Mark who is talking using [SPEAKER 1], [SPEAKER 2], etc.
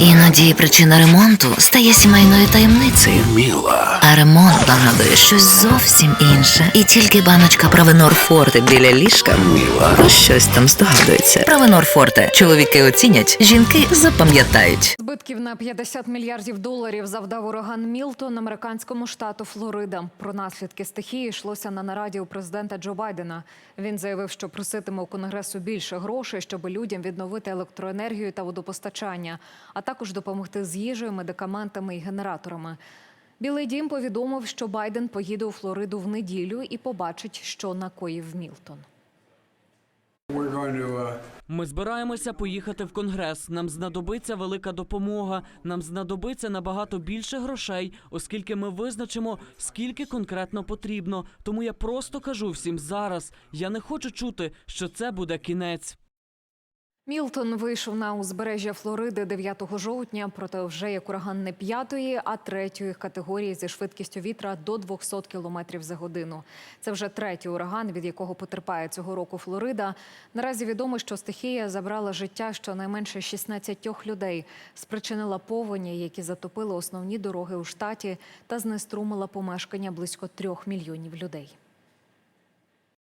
[SPEAKER 1] Іноді причина ремонту стає сімейною таємницею.
[SPEAKER 2] Міла.
[SPEAKER 1] А ремонт нагадує щось зовсім інше. І тільки баночка Правенор Форте біля ліжка
[SPEAKER 2] Міла.
[SPEAKER 1] про щось там здогадується. Правенор Форте. Чоловіки оцінять, жінки запам'ятають.
[SPEAKER 3] Збитків на 50 мільярдів доларів завдав ураган Мілтон американському штату Флорида. Про наслідки стихії йшлося на нараді у президента Джо Байдена. Він заявив, що проситиме у конгресу більше грошей, щоб людям відновити електроенергію та водопостачання, а також допомогти з їжею, медикаментами і генераторами. Білий дім повідомив, що Байден поїде у Флориду в неділю і побачить, що накоїв Мілтон.
[SPEAKER 4] Uh,
[SPEAKER 5] Ми збираємося поїхати в конгрес. Нам знадобиться велика допомога. Нам знадобиться набагато більше грошей, оскільки ми визначимо, скільки конкретно потрібно. Тому я просто кажу всім зараз. Я не хочу чути, що це буде кінець.
[SPEAKER 3] Мілтон вийшов на узбережжя Флориди 9 жовтня, проте вже як ураган не п'ятої, а третьої категорії зі швидкістю вітра до 200 км за годину. Це вже третій ураган, від якого потерпає цього року Флорида. Наразі відомо, що стихія забрала життя щонайменше 16 людей, спричинила повені, які затопили основні дороги у штаті та знеструмила помешкання близько трьох мільйонів людей.